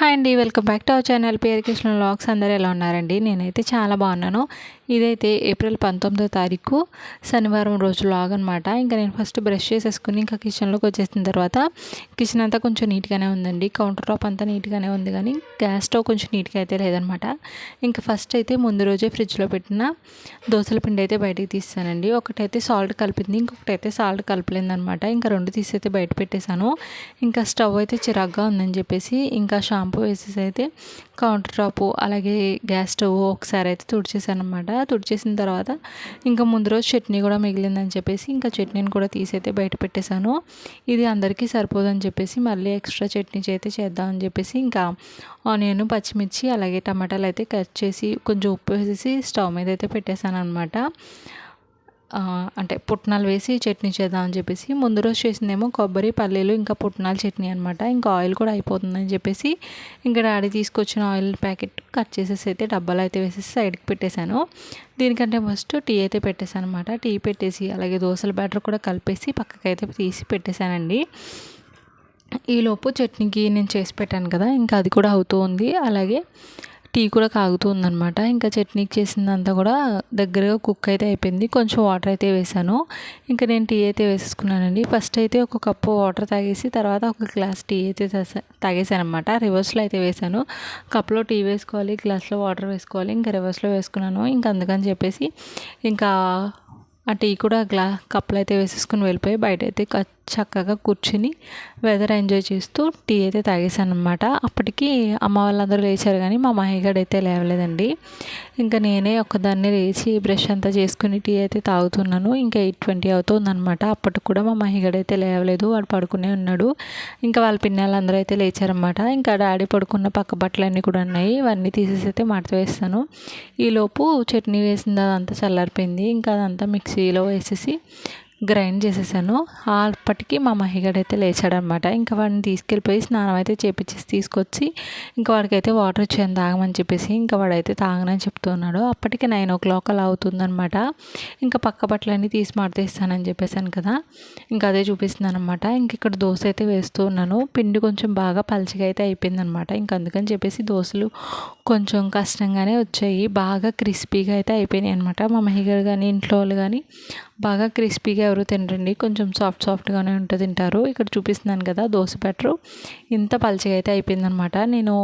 Hi అండి welcome back to our channel. పేరు కృష్ణ లాక్స్ అందరూ ఎలా ఉన్నారండి? నేనైతే చాలా బాగున్నాను. ఇదైతే ఏప్రిల్ పంతొమ్మిదో తారీఖు శనివారం రోజు లాగ్ అనమాట ఇంకా నేను ఫస్ట్ బ్రష్ చేసేసుకుని ఇంకా కిచెన్లోకి వచ్చేసిన తర్వాత కిచెన్ అంతా కొంచెం నీట్గానే ఉందండి. కౌంటర్ టాప్ అంతా నీట్గానే ఉంది కానీ గ్యాస్ స్టవ్ కొంచెం నీట్గా అయితే లేదనమాట ఇంకా ఫస్ట్ అయితే ముందు రోజే ఫ్రిడ్జ్లో పెట్టిన దోశల పిండి అయితే బయటికి తీస్తానండి. ఒకటైతే సాల్ట్ కలిపింది ఇంకొకటి అయితే సాల్ట్ కలపలేదనమాట ఇంకా రెండు తీసి అయితే బయట పెట్టేశాను. ఇంకా స్టవ్ అయితే చిరాగ్గా ఉందని చెప్పేసి ఇంకా షాంపూ వేసేసి అయితే కౌంటర్ టాపు అలాగే గ్యాస్ స్టవ్ ఒకసారి అయితే తుడిచేసాను అనమాట తుడిచేసిన తర్వాత ఇంకా ముందు రోజు చట్నీ కూడా మిగిలిందని చెప్పేసి ఇంకా చట్నీని కూడా తీసైతే బయట పెట్టేశాను. ఇది అందరికీ సరిపోదని చెప్పేసి మళ్ళీ ఎక్స్ట్రా చట్నీ అయితే చేద్దామని చెప్పేసి ఇంకా ఆనియన్ పచ్చిమిర్చి అలాగే టమాటాలు అయితే కట్ చేసి కొంచెం ఉప్పు వేసేసి స్టవ్ మీద అయితే పెట్టేశాను అనమాట అంటే పుట్నాలు వేసి చట్నీ చేద్దాం అని చెప్పేసి ముందు రోజు చేసిందేమో కొబ్బరి పల్లీలు ఇంకా పుట్నాల చట్నీ అనమాట ఇంకా ఆయిల్ కూడా అయిపోతుందని చెప్పేసి ఇంకా డాడీ తీసుకొచ్చిన ఆయిల్ ప్యాకెట్ కట్ చేసేసి అయితే డబ్బాలు అయితే వేసేసి సైడ్కి పెట్టేశాను. దీనికంటే ఫస్ట్ టీ అయితే పెట్టేశాను అనమాట టీ పెట్టేసి అలాగే దోశల బ్యాటర్ కూడా కలిపేసి పక్కకైతే తీసి పెట్టేశానండి. ఈలోపు చట్నీకి నేను చేసి పెట్టాను కదా ఇంకా అది కూడా అవుతూ ఉంది. అలాగే టీ కూడా కాగుతూ ఉందనమాట ఇంకా చట్నీకి చేసిందంతా కూడా దగ్గరగా కుక్ అయితే అయిపోయింది. కొంచెం వాటర్ అయితే వేసాను. ఇంకా నేను టీ అయితే వేసేసుకున్నానండి. ఫస్ట్ అయితే ఒక కప్పు వాటర్ తాగేసి తర్వాత ఒక గ్లాస్ టీ అయితే తాగేసాను అనమాట రివర్స్లో అయితే వేసాను. కప్లో టీ వేసుకోవాలి గ్లాస్లో వాటర్ వేసుకోవాలి ఇంకా రివర్స్లో వేసుకున్నాను. ఇంకా అందుకని చెప్పేసి ఇంకా ఆ టీ కూడా గ్లా కప్పులు అయితే వేసేసుకుని వెళ్ళిపోయి బయట అయితే చక్కగా కూర్చుని వెదర్ ఎంజాయ్ చేస్తూ టీ అయితే తాగేశాను అనమాట అప్పటికి అమ్మ వాళ్ళందరూ లేచారు కానీ మా మాహిగాడు అయితే లేవలేదండి. ఇంకా నేనే ఒక్కదాన్ని లేచి బ్రష్ అంతా చేసుకుని టీ అయితే తాగుతున్నాను. ఇంకా ఎయిట్ ట్వంటీ అవుతుందన్నమాట. అప్పటికి కూడా మా మహిగాడు అయితే లేవలేదు. వాడు పడుకునే ఉన్నాడు. ఇంకా వాళ్ళ పిన్నలందరూ అయితే లేచారనమాట ఇంకా డాడీ పడుకున్న పక్క బట్టలన్నీ కూడా ఉన్నాయి. ఇవన్నీ తీసేసి అయితే మడత వేస్తాను. ఈలోపు చట్నీ వేసింది అదంతా చల్లారిపోయింది. ఇంకా అదంతా మిక్సీలో వేసేసి గ్రైండ్ చేసేసాను. అప్పటికి మా మహిగడైతే లేచాడనమాట. ఇంకా వాడిని తీసుకెళ్ళిపోయి స్నానం అయితే చేపించేసి తీసుకొచ్చి ఇంకా వాడికైతే వాటర్ వచ్చాను తాగమని చెప్పేసి ఇంకా వాడైతే తాగనని చెప్తున్నాడు అప్పటికి నైన్ ఓ క్లాక్ అలా అవుతుందనమాట. ఇంకా పక్క బట్టలన్నీ తీసి మాడతేస్తానని చెప్పేసాను కదా. ఇంకా అదే చూపిస్తున్నాను అనమాట ఇంక ఇక్కడ దోశ అయితే వేస్తూ ఉన్నాను. పిండి కొంచెం బాగా పలచగా అయితే అయిపోయిందనమాట. ఇంక అందుకని చెప్పేసి దోశలు కొంచెం కష్టంగానే వచ్చాయి. బాగా క్రిస్పీగా అయితే అయిపోయినాయి అనమాట మా మహిగడు కానీ ఇంట్లో వాళ్ళు కానీ బాగా క్రిస్పీగా ఎవరు తినరండి. కొంచెం సాఫ్ట్ సాఫ్ట్గానే ఉంటుంది తింటారు. ఇక్కడ చూపిస్తున్నాను కదా దోశ బెటరు ఇంత పలచగా అయితే అయిపోయిందనమాట. నేను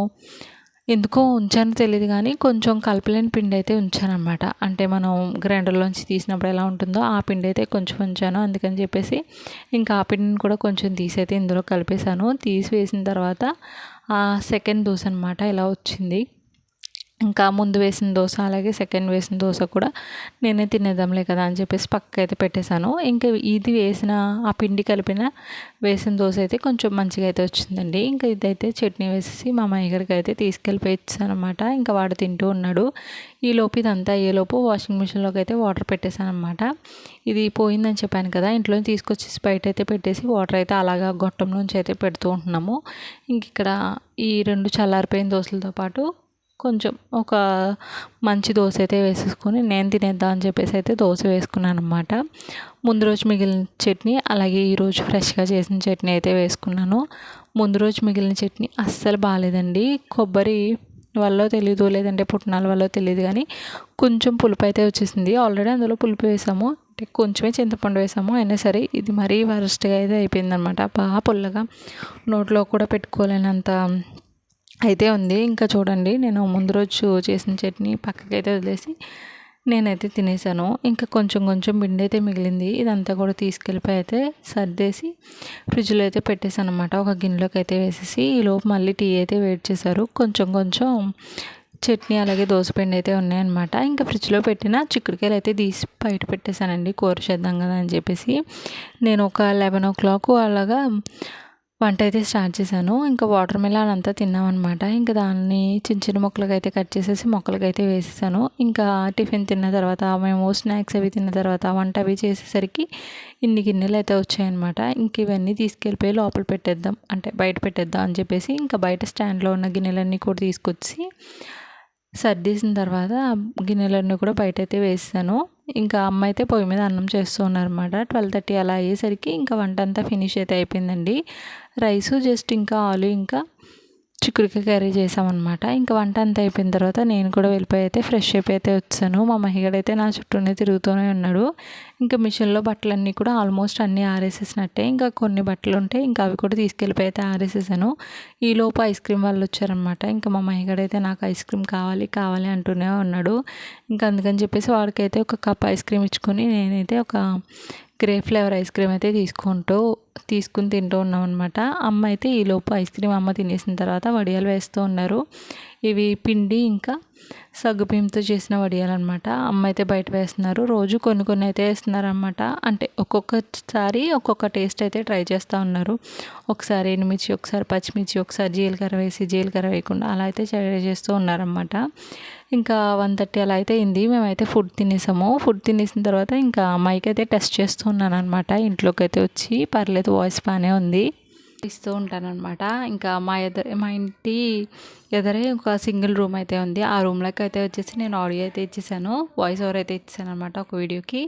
ఎందుకో ఉంచానో తెలియదు కానీ కొంచెం కలపలేని పిండి అయితే ఉంచానమాట అంటే మనం గ్రైండర్లోంచి తీసినప్పుడు ఎలా ఉంటుందో ఆ పిండి అయితే కొంచెం ఉంచాను. అందుకని చెప్పేసి ఇంకా ఆ పిండిని కూడా కొంచెం తీసి అయితే ఇందులో కలిపేశాను. తీసి వేసిన తర్వాత సెకండ్ దోశ అనమాట ఇలా వచ్చింది. ఇంకా ముందు వేసిన దోశ అలాగే సెకండ్ వేసిన దోశ కూడా నేనే తినేద్దాంలే కదా అని చెప్పేసి పక్క అయితే పెట్టేశాను. ఇంకా ఇది వేసిన ఆ పిండి కలిపిన వేసిన దోశ అయితే కొంచెం మంచిగా అయితే వచ్చిందండి. ఇంకా ఇదైతే చట్నీ వేసేసి మా అమ్మయ్యగారికి అయితే తీసుకెళ్ళిపోయి అనమాట ఇంకా వాడు తింటూ ఉన్నాడు. ఈ లోపు ఇదంతా అయ్యేలోపు వాషింగ్ మిషన్లోకి అయితే వాటర్ పెట్టేశాను అనమాట ఇది పోయిందని చెప్పాను కదా ఇంట్లో తీసుకొచ్చేసి బయట అయితే పెట్టేసి వాటర్ అయితే అలాగా గొట్టంలోంచి అయితే పెడుతూ ఉంటున్నాము. ఇంక ఇక్కడ ఈ రెండు చల్లారిపోయిన దోశలతో పాటు కొంచెం ఒక మంచి దోశ అయితే వేసేసుకొని నేను తినేద్దాం అని చెప్పేసి అయితే దోశ వేసుకున్నాను అనమాట ముందు రోజు మిగిలిన చట్నీ అలాగే ఈరోజు ఫ్రెష్గా చేసిన చట్నీ అయితే వేసుకున్నాను. ముందు రోజు మిగిలిన చట్నీ అస్సలు బాగాలేదండి కొబ్బరి వల్ల తెలియదు లేదంటే పుట్నాల వల్ల తెలియదు కానీ కొంచెం పులుపు అయితే వచ్చేసింది. ఆల్రెడీ అందులో పులుపు వేసాము. అంటే కొంచెమే చింతపండు వేసాము. అయినా సరే ఇది మరీ వరస్ట్గా అయితే అయిపోయిందనమాట బాగా పుల్లగా నోట్లో కూడా పెట్టుకోలేనంత అయితే ఉంది. ఇంకా చూడండి నేను ముందు రోజు చేసిన చట్నీ పక్కకైతే వదిలేసి నేనైతే తినేసాను. ఇంకా కొంచెం కొంచెం పిండి అయితే మిగిలింది. ఇదంతా కూడా తీసుకెళ్ళిపోయి అయితే సర్దేసి ఫ్రిడ్జ్లో అయితే పెట్టేశాను అనమాట ఒక గిన్నెలోకి అయితే వేసేసి ఈలోపు మళ్ళీ టీ అయితే వెయిట్ చేశారు. కొంచెం కొంచెం చట్నీ అలాగే దోసపిండి అయితే ఉన్నాయన్నమాట. ఇంకా ఫ్రిడ్జ్లో పెట్టిన చిక్కుడుకాయలు అయితే తీసి బయట పెట్టేశానండి. కూర చేద్దాం కదా అని చెప్పేసి నేను ఒక లెవెన్ ఓ క్లాక్ అలాగా వంట అయితే స్టార్ట్ చేశాను. ఇంకా వాటర్ మిలాన్ అంతా తిన్నామన్నమాట. ఇంకా దాన్ని చిన్న చిన్న మొక్కలకి అయితే కట్ చేసేసి మొక్కలకి అయితే వేసేసాను. ఇంకా టిఫిన్ తిన్న తర్వాత మేము స్నాక్స్ అవి తిన్న తర్వాత వంట అవి చేసేసరికి ఇన్ని గిన్నెలు అయితే వచ్చాయన్నమాట. ఇంక ఇవన్నీ తీసుకెళ్ళిపోయి లోపల పెట్టేద్దాం అంటే బయట పెట్టేద్దాం అని చెప్పేసి ఇంకా బయట స్టాండ్లో ఉన్న గిన్నెలన్నీ కూడా తీసుకొచ్చి సర్దేసిన తర్వాత గిన్నెలన్నీ కూడా బయట అయితే వేసాను. ఇంకా అమ్మ అయితే పొయ్యి మీద అన్నం చేస్తూ ఉన్నారన్నమాట ట్వెల్వ్ థర్టీ అలా అయ్యేసరికి ఇంకా వంట అంతా ఫినిష్ అయితే అయిపోయిందండి. రైసు జస్ట్ ఇంకా ఆలు ఇంకా చిక్కుడుకాయ కర్రీ చేసామన్నమాట ఇంకా వంట అంతా అయిపోయిన తర్వాత నేను కూడా వెళ్ళిపోయి అయితే ఫ్రెష్ అయిపోయి అయితే వచ్చాను. మా మహిగడైతే నా చుట్టూనే తిరుగుతూనే ఉన్నాడు. ఇంకా మిషన్లో బట్టలన్నీ కూడా ఆల్మోస్ట్ అన్నీ ఆరేసేసినట్టే. ఇంకా కొన్ని బట్టలు ఉంటే ఇంకా అవి కూడా తీసుకెళ్ళిపోయి అయితే ఆరేసేసాను. ఈలోపు ఐస్ క్రీమ్ వాళ్ళు వచ్చారనమాట ఇంకా మా మహిగడైతే నాకు ఐస్ క్రీమ్ కావాలి కావాలి అంటూనే ఉన్నాడు. ఇంకా అందుకని చెప్పేసి వాడికైతే ఒక కప్ ఐస్ క్రీమ్ ఇచ్చుకొని నేనైతే ఒక గ్రే ఫ్లేవర్ ఐస్ క్రీమ్ అయితే తీసుకుంటూ తీసుకుని తింటూ ఉన్నాం అనమాట అమ్మ అయితే ఈలోపు ఐస్ క్రీమ్ అమ్మ తినేసిన తర్వాత వడియాలు వేస్తూ ఉన్నారు. ఇవి పిండి ఇంకా సగ్గుబియ్యంతో చేసిన వడియాలన్నమాట. అమ్మ అయితే బయట వేస్తున్నారు. రోజు కొన్ని కొన్ని అయితే వేస్తున్నారనమాట అంటే ఒక్కొక్కసారి ఒక్కొక్క టేస్ట్ అయితే ట్రై చేస్తూ ఉన్నారు. ఒకసారి ఎనిమిర్చి ఒకసారి పచ్చిమిర్చి ఒకసారి జీలకర్ర వేసి జీలకర్ర వేయకుండా అలా అయితే ట్రై చేస్తూ ఉన్నారనమాట ఇంకా వన్ థర్టీ అలా అయితే అయింది. మేమైతే ఫుడ్ తినేసాము. ఫుడ్ తినేసిన తర్వాత ఇంకా మైక్ అయితే టెస్ట్ చేస్తూ ఉన్నాను అనమాట ఇంట్లోకి అయితే వచ్చి పర్లేదు వాయిస్ బాగానే ఉంది. ఇస్తూ ఉంటానన్నమాట. ఇంకా మా ఎదురు మా ఇంటి ఎదురే ఒక సింగిల్ రూమ్ అయితే ఉంది. ఆ రూమ్లోకి అయితే వచ్చేసి నేను ఆడియో అయితే ఇచ్చేసాను. వాయిస్ ఓవర్ అయితే ఇచ్చాను అనమాట ఒక వీడియోకి.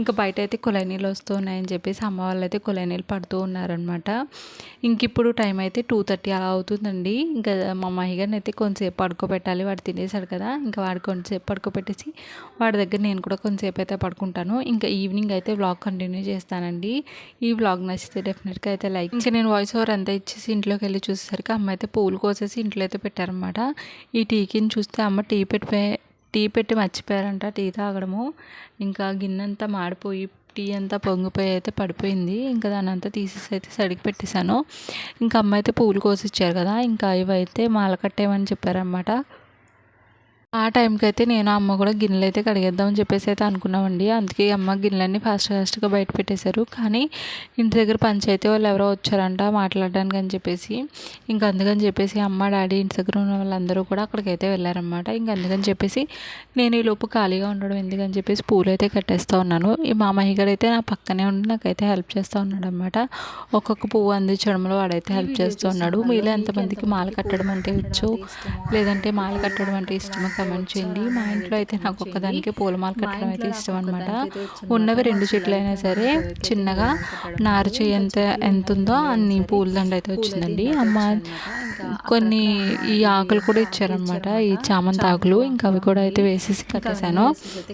ఇంకా బయట అయితే కుళాయి నీళ్ళు వస్తూ ఉన్నాయని చెప్పేసి అమ్మ వాళ్ళు అయితే కుళాయి నీళ్ళు పడుతూ ఉన్నారనమాట ఇంక ఇప్పుడు టైం అయితే టూ థర్టీ అలా అవుతుందండి. ఇంకా మా మహిగారిని అయితే కొంచెంసేపు పడుకోబెట్టాలి. వాడు తినేశాడు కదా ఇంకా వాడు కొంచెంసేపు పడుకోబెట్టేసి వాడి దగ్గర నేను కూడా కొంచెంసేపు అయితే పడుకుంటాను. ఇంకా ఈవినింగ్ అయితే వ్లాగ్ కంటిన్యూ చేస్తానండి. ఈ వ్లాగ్ నచ్చితే డెఫినెట్గా అయితే లైక్ ఇంకా నేను వాయిస్ ఓవర్ అంతా ఇచ్చేసి ఇంట్లోకి వెళ్ళి చూసేసరికి అమ్మ అయితే పూలు కోసేసి ఇంట్లో అయితే పెట్టారనమాట. ఈ టీకిని చూస్తే అమ్మ టీ పెట్టి టీ పెట్టి మర్చిపోయారంట టీ తాగడము. ఇంకా గిన్నె అంతా మాడిపోయి టీ అంతా పొంగిపోయి అయితే పడిపోయింది. ఇంకా దాని అంతా తీసేసి అయితే సడికి పెట్టేశాను. ఇంకా అమ్మ అయితే పూలు కోసి ఇచ్చారు కదా ఇంకా ఇవైతే మాల కట్టేయమని చెప్పారనమాట. ఆ టైంకి అయితే నేను అమ్మ కూడా గిన్నెలు అయితే కడిగేద్దామని చెప్పేసి అయితే అనుకున్నామండి. అందుకే అమ్మ గిన్నెలన్నీ ఫాస్ట్ ఫాస్ట్గా బయట పెట్టేశారు. కానీ ఇంటి దగ్గర పంచాయతీ వాళ్ళు ఎవరో వచ్చారంట మాట్లాడడానికి అని చెప్పేసి. ఇంకా అందుకని చెప్పేసి అమ్మ డాడీ ఇంటి దగ్గర ఉన్న వాళ్ళందరూ కూడా అక్కడికైతే వెళ్ళారనమాట ఇంకా అందుకని చెప్పేసి నేను ఈ లోపు ఖాళీగా ఉండడం ఎందుకని చెప్పేసి పూలు అయితే కట్టేస్తూ ఉన్నాను. ఈ మా అయితే నా పక్కనే ఉండి నాకైతే హెల్ప్ చేస్తూ ఉన్నాడు అనమాట ఒక్కొక్క పువ్వు అందించడంలో వాడైతే హెల్ప్ చేస్తూ ఉన్నాడు. మీలో ఎంతమందికి మాల కట్టడం అంటే వచ్చు లేదంటే మాల కట్టడం అంటే ఇష్టమో? కమెంట్ చేయండి. మా ఇంట్లో అయితే నాకు ఒక్కదానికి పూలమాల కట్టడం అయితే ఇష్టం అనమాట ఉన్నవి రెండు చెట్లు అయినా సరే చిన్నగా నారు చేయి ఎంత ఎంత ఉందో అన్ని పూలదండ అయితే వచ్చిందండి. అమ్మ కొన్ని ఈ ఆకులు కూడా ఇచ్చారనమాట ఈ చామంతి ఆకులు ఇంకా అవి కూడా అయితే వేసేసి కట్టేశాను.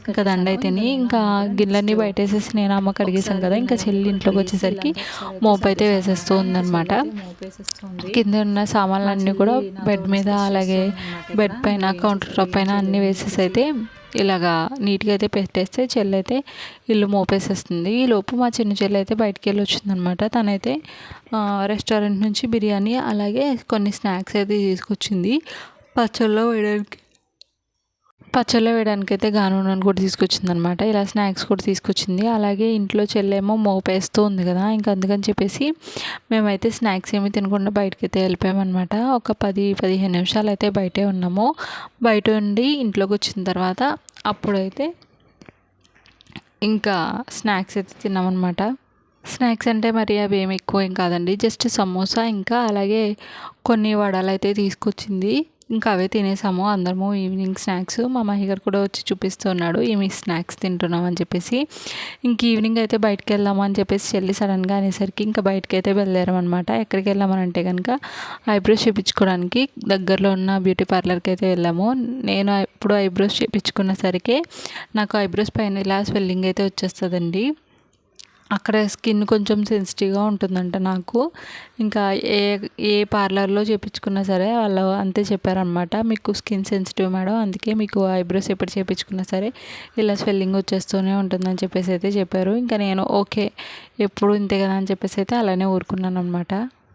ఇంకా దండ అయితేని ఇంకా గిన్నెలన్నీ బయట వేసేసి నేను అమ్మ కడిగేసాను కదా ఇంకా చెల్లి ఇంట్లోకి వచ్చేసరికి మోపు అయితే వేసేస్తూ ఉందన్నమాట. కింద ఉన్న సామాన్లన్నీ కూడా బెడ్ మీద అలాగే బెడ్ పైన కౌంటర్ టాప్ పైన అన్నీ వేసేసి అయితే ఇలాగా నీట్గా అయితే పెట్టేస్తే చెల్లి అయితే ఇల్లు మోపేసేస్తుంది. ఈ లోపు మా చిన్న చెల్లి అయితే బయటికి వెళ్ళి వచ్చిందనమాట తనైతే రెస్టారెంట్ నుంచి బిర్యానీ అలాగే కొన్ని స్నాక్స్ అయితే తీసుకొచ్చింది. పచ్చళ్ళలో వేయడానికి పచ్చళ్ళు వేయడానికి అయితే గానుగను కూడా తీసుకొచ్చింది అనమాట ఇలా స్నాక్స్ కూడా తీసుకొచ్చింది. అలాగే ఇంట్లో చెల్లేమో మోపేస్తూ ఉంది కదా ఇంకా అందుకని చెప్పేసి మేమైతే స్నాక్స్ ఏమి తినకుండా బయటకి అయితే వెళ్ళిపోయామన్నమాట ఒక పది పదిహేను నిమిషాలు అయితే బయటే ఉన్నాము. బయట ఉండి ఇంట్లోకి వచ్చిన తర్వాత అప్పుడైతే ఇంకా స్నాక్స్ అయితే తిన్నామన్నమాట స్నాక్స్ అంటే మరి అవి ఏమి ఎక్కువ ఏం కాదండి. జస్ట్ సమోసా ఇంకా అలాగే కొన్ని వడలు అయితే తీసుకొచ్చింది. ఇంకా అవే తినేసాము. అందరము ఈవినింగ్ స్నాక్స్ మా మహిగారు కూడా వచ్చి చూపిస్తున్నాడు. ఏమి స్నాక్స్ తింటున్నాం అని చెప్పేసి. ఇంక ఈవినింగ్ అయితే బయటకు వెళ్దాము అని చెప్పేసి చెల్లి సడన్గా అనేసరికి ఇంకా బయటకు అయితే వెళ్ళారనమాట ఎక్కడికి వెళ్ళామని అంటే కనుక ఐబ్రోస్ చేపించుకోవడానికి దగ్గరలో ఉన్న బ్యూటీ పార్లర్కి అయితే వెళ్ళాము. నేను ఇప్పుడు ఐబ్రోస్ చేపించుకున్న సరికి నాకు ఐబ్రోస్ పైన ఇలా స్వెల్లింగ్ అయితే వచ్చేస్తుందండి. అక్కడ స్కిన్ కొంచెం సెన్సిటివ్గా ఉంటుందంట నాకు. ఇంకా ఏ ఏ పార్లర్లో చేయించుకున్నా సరే వాళ్ళు అంతే చెప్పారనమాట మీకు స్కిన్ సెన్సిటివ్ మేడం అందుకే మీకు ఐబ్రోస్ ఎప్పుడు చేయించుకున్నా సరే ఇలా స్వెల్లింగ్ వచ్చేస్తూనే ఉంటుందని చెప్పేసి అయితే చెప్పారు. ఇంకా నేను ఓకే ఎప్పుడు ఇంతే కదా అని చెప్పేసి అయితే అలానే ఊరుకున్నాను అనమాట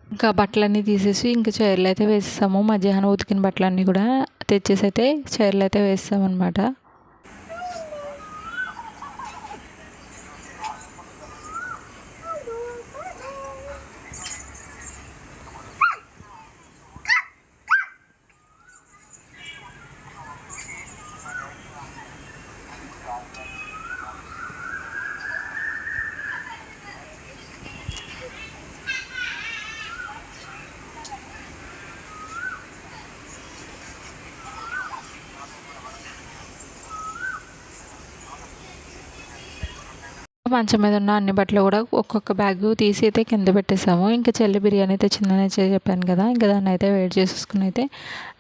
ఇంకా బట్టలన్నీ తీసేసి ఇంకా చైర్లు అయితే వేసేసాము. మధ్యాహ్నం ఉతికిన బట్టలన్నీ కూడా తెచ్చేసి అయితే చైర్లు అయితే వేస్తామన్నమాట మంచం మీద ఉన్న అన్ని బట్టలు కూడా ఒక్కొక్క బ్యాగ్ తీసి అయితే కింద పెట్టేసాము. ఇంకా చెల్లి బిర్యానీ అయితే చిన్ననే చెప్పాను కదా. ఇంకా దాన్ని అయితే వెయిట్ చేసేసుకుని అయితే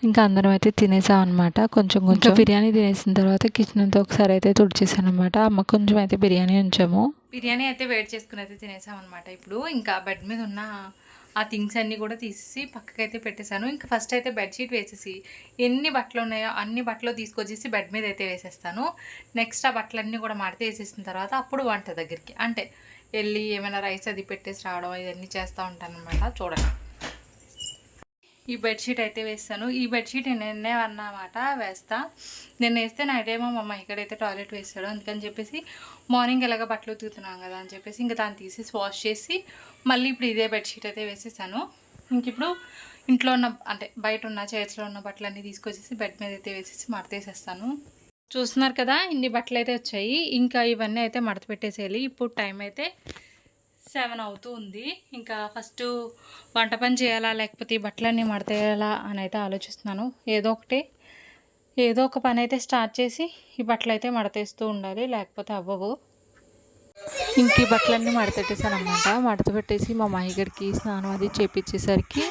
ఇంకా అందరం అయితే తినేసాం అనమాట కొంచెం కొంచెం బిర్యానీ తినేసిన తర్వాత కిచెన్ అంతా ఒకసారి అయితే తుడిచేసాను అనమాట అమ్మ కొంచెం అయితే బిర్యానీ ఉంచాము. బిర్యానీ అయితే వేడి చేసుకుని అయితే తినేసాం అనమాట ఇప్పుడు. ఇంకా బెడ్ మీద ఉన్న ఆ థింగ్స్ అన్నీ కూడా తీసేసి పక్కకైతే పెట్టేశాను. ఇంకా ఫస్ట్ అయితే బెడ్షీట్ వేసేసి ఎన్ని బట్టలు ఉన్నాయో అన్ని బట్టలు తీసుకొచ్చేసి బెడ్ మీద అయితే వేసేస్తాను. నెక్స్ట్ ఆ బట్టలన్నీ కూడా మడత వేసేసిన తర్వాత అప్పుడు వంట దగ్గరికి. అంటే వెళ్ళి ఏమైనా రైస్ అది పెట్టేసి రావడం ఇవన్నీ చేస్తూ ఉంటాను అనమాట చూడండి. ఈ బెడ్షీట్ అయితే వేస్తాను. ఈ బెడ్షీట్ నిన్నే అన్నమాట వేస్తా. నిన్న వేస్తే నైట్ ఏమో మా అమ్మ ఇక్కడైతే టాయిలెట్ వేస్తాడు. అందుకని చెప్పేసి మార్నింగ్ ఎలాగ బట్టలు ఉతుకుతున్నాం కదా అని చెప్పేసి ఇంకా దాన్ని తీసేసి వాష్ చేసి మళ్ళీ ఇప్పుడు ఇదే బెడ్షీట్ అయితే వేసేసాను. ఇంక ఇప్పుడు ఇంట్లో ఉన్న అంటే బయట ఉన్న చైర్స్లో ఉన్న బట్టలన్నీ తీసుకొచ్చేసి బెడ్ మీద అయితే వేసేసి మడతేసేస్తాను. చూస్తున్నారు కదా ఇన్ని బట్టలు అయితే వచ్చాయి. ఇంకా ఇవన్నీ అయితే మడత పెట్టేసేయాలి. ఇప్పుడు టైం అయితే సెవెన్ అవుతూ ఉంది. ఇంకా ఫస్ట్ వంట పని చేయాలా లేకపోతే ఈ బట్టలన్నీ మడతేయాలా అని అయితే ఆలోచిస్తున్నాను. ఏదో ఒకటి ఏదో ఒక పని అయితే స్టార్ట్ చేసి ఈ బట్టలు అయితే మడతేస్తూ ఉండాలి లేకపోతే అవ్వవు. ఇంక ఈ బట్టలన్నీ మడతెట్టేసాను అనమాట మడత పెట్టేసి మా మాయగడికి స్నానం అది చేపించేసరికి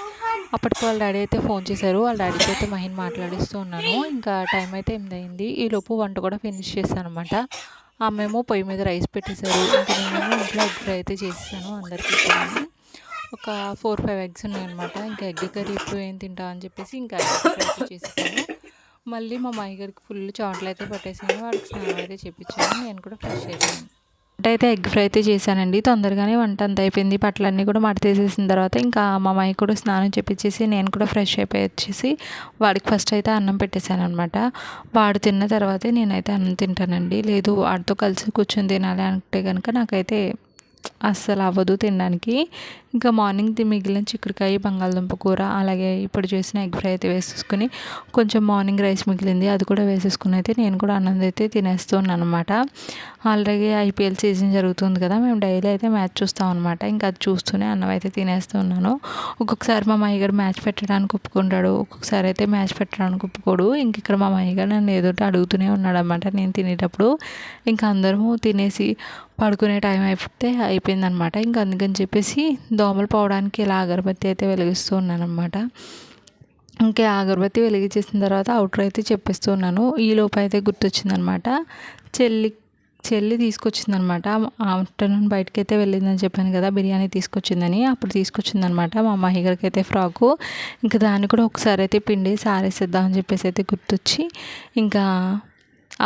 అప్పటికి వాళ్ళ డాడీ అయితే ఫోన్ చేశారు. వాళ్ళ డాడీతో అయితే మహిన్ మాట్లాడిస్తూ ఉన్నాను. ఇంకా టైం అయితే ఎనిమిది అయింది. ఈలోపు వంట కూడా ఫినిష్ చేశాను అనమాట ఆమెమో పొయ్యి మీద రైస్ పెట్టేశారు. ఇంకా నేను ఇంట్లో ఎగ్ ఫ్రై అయితే చేసేసాను అందరికీ కూడా ఒక ఫోర్ ఫైవ్ ఎగ్స్ ఉన్నాయన్నమాట. ఇంకా ఎగ్ కర్రీ ఇప్పుడు ఏం తింటా అని చెప్పేసి ఇంకా ఎగ్ ఫ్రై చేసేసాను. మళ్ళీ మా మాయగారికి ఫుల్ చాట్లు అయితే పట్టేసాను. వాడికి స్నానం అయితే చేపించాను. నేను కూడా ఫ్రెష్ అయిపోయాను. వంట అయితే ఎగ్ ఫ్రై అయితే చేశానండి. తొందరగానే వంట అంత అయిపోయింది. బట్టలన్నీ కూడా మడతేసేసిన తర్వాత ఇంకా మా అమ్మాయి కూడా స్నానం చేపించేసి నేను కూడా ఫ్రెష్ అయిపోయి వచ్చేసి వాడికి ఫస్ట్ అయితే అన్నం పెట్టేశాను అనమాట వాడు తిన్న తర్వాతే నేనైతే అన్నం తింటానండి. లేదు వాడితో కలిసి కూర్చొని తినాలి అంటే కనుక నాకైతే అస్సలు అవ్వదు తినడానికి. ఇంకా మార్నింగ్ మిగిలిన చిక్కుడుకాయ బంగాళదుంప కూర అలాగే ఇప్పుడు చేసిన ఎగ్ ఫ్రై అయితే వేసేసుకుని కొంచెం మార్నింగ్ రైస్ మిగిలింది అది కూడా వేసేసుకుని అయితే నేను కూడా అన్నం అయితే తినేస్తున్నాను అనమాట ఆల్రెడీ ఐపీఎల్ సీజన్ జరుగుతుంది కదా మేము డైలీ అయితే మ్యాచ్ చూస్తాం అనమాట ఇంకా అది చూస్తూనే అన్నం అయితే తినేస్తున్నాను ఒక్కొక్కసారి మా మాయగారు మ్యాచ్ పెట్టడానికి ఒప్పుకుంటాడు. ఒక్కొక్కసారి అయితే మ్యాచ్ పెట్టడానికి ఒప్పుకోడు. ఇంక ఇక్కడ మా మాయగారు నన్ను ఏదో అడుగుతూనే ఉన్నాడు అనమాట నేను తినేటప్పుడు. ఇంకా అందరము తినేసి పడుకునే టైం అయిపోతే అయిపోయిందనమాట ఇంకా అందుకని చెప్పేసి దోమలు పోవడానికి ఇలా అగరబత్తి అయితే వెలిగిస్తూ ఉన్నాను అనమాట ఇంకా అగరబత్తి వెలిగించేసిన తర్వాత అవుటర్ అయితే చెప్పేస్తూ ఉన్నాను. ఈ లోపు అయితే గుర్తొచ్చిందనమాట చెల్లి చెల్లి తీసుకొచ్చిందనమాట. ఆఫ్టర్నూన్ బయటకి అయితే వెళ్ళిందని చెప్పాను కదా బిర్యానీ తీసుకొచ్చిందని. అప్పుడు తీసుకొచ్చిందనమాట మా అమ్మాయి గారికి అయితే ఫ్రాకు. ఇంకా దాన్ని కూడా ఒకసారి అయితే పిండి సారేసేద్దామని చెప్పేసి అయితే గుర్తొచ్చి ఇంకా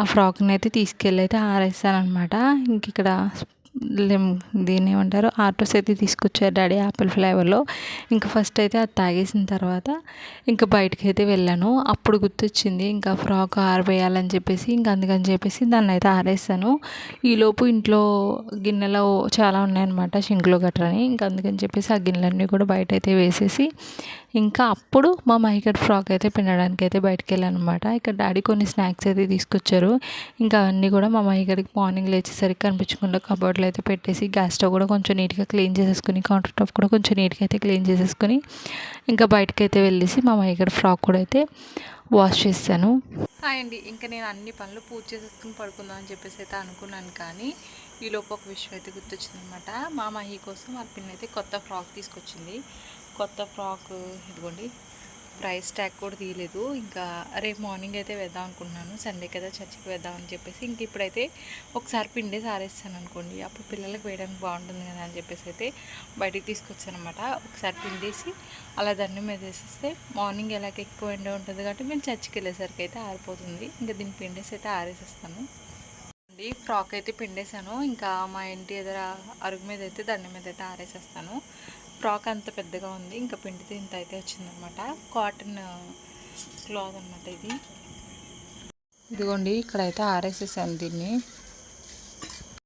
ఆ ఫ్రాక్ని అయితే తీసుకెళ్ళి అయితే ఆరేస్తాను అనమాట ఇంక ఇక్కడ దీన్ని ఏమంటారు? ఆటోస్ అయితే తీసుకొచ్చారు డాడీ యాపిల్ ఫ్లేవర్లో. ఇంకా ఫస్ట్ అయితే అది తాగేసిన తర్వాత ఇంకా బయటకి అయితే వెళ్ళాను. అప్పుడు గుర్తొచ్చింది ఇంకా ఫ్రాక్ ఆరబేయాలని చెప్పేసి ఇంకా అందుకని చెప్పేసి దాన్ని అయితే ఆరేసాను. ఈలోపు ఇంట్లో గిన్నెలో చాలా ఉన్నాయన్నమాట షింకులు గట్రని. ఇంకా అందుకని చెప్పేసి ఆ గిన్నెలన్నీ కూడా బయట అయితే వేసేసి ఇంకా అప్పుడు మా మైకట్ ఫ్రాక్ అయితే పినడానికి అయితే బయటకు వెళ్ళాను అనమాట ఇక్కడ డాడీ కొన్ని స్నాక్స్ అయితే తీసుకొచ్చారు. ఇంకా అవన్నీ కూడా మా మైకడికి మార్నింగ్ లేచేసరికి కనిపించకుండా కబోర్డ్లో అయితే పెట్టేసి గ్యాస్ స్టవ్ కూడా కొంచెం నీట్గా క్లీన్ చేసేసుకుని కౌంటర్ టాప్ కూడా కొంచెం నీట్గా అయితే క్లీన్ చేసేసుకుని ఇంకా బయటకు అయితే వెళ్ళేసి మా మైగడ ఫ్రాక్ కూడా అయితే వాష్ చేశాను అండి. ఇంకా నేను అన్ని పనులు పూజ చేసేసుకుని పడుకుందాం అని చెప్పేసి అయితే అనుకున్నాను కానీ ఈలోపు ఒక విషయం అయితే గుర్తొచ్చింది అనమాట మా మహి కోసం ఆ పిన్ అయితే కొత్త ఫ్రాక్ తీసుకొచ్చింది. కొత్త ఫ్రాక్ ఇదిగోండి. ప్రైస్ ట్యాగ్ కూడా తీయలేదు. ఇంకా రేపు మార్నింగ్ అయితే వేద్దాం అనుకుంటున్నాను. సండే కదా చర్చికి వేద్దామని చెప్పేసి. ఇంక ఇప్పుడైతే ఒకసారి పిండి ఆరేస్తాను అనుకోండి. అప్పుడు పిల్లలకు వేయడానికి బాగుంటుంది కదా అని చెప్పేసి అయితే బయటికి తీసుకొచ్చాను అనమాట ఒకసారి పిండేసి అలా దండం మీద వేసేస్తే మార్నింగ్ ఎలాగ ఎక్కువ ఎండ ఉంటుంది కాబట్టి మేము చర్చికి వెళ్ళేసరికి అయితే ఆరిపోతుంది. ఇంకా దీన్ని పిండేసి అయితే ఆరేసేస్తాను. అండి ఫ్రాక్ అయితే పిండేశాను. ఇంకా మా ఇంటి ఎదుర అరుగు మీద అయితే దండం మీద అయితే ఆరేసేస్తాను. ఫ్రాక్ అంత పెద్దగా ఉంది. ఇంకా పిండితే ఇంత అయితే వచ్చిందనమాట కాటన్ క్లాత్ అనమాట ఇది. ఇదిగోండి ఇక్కడైతే ఆరేసేసాను దీన్ని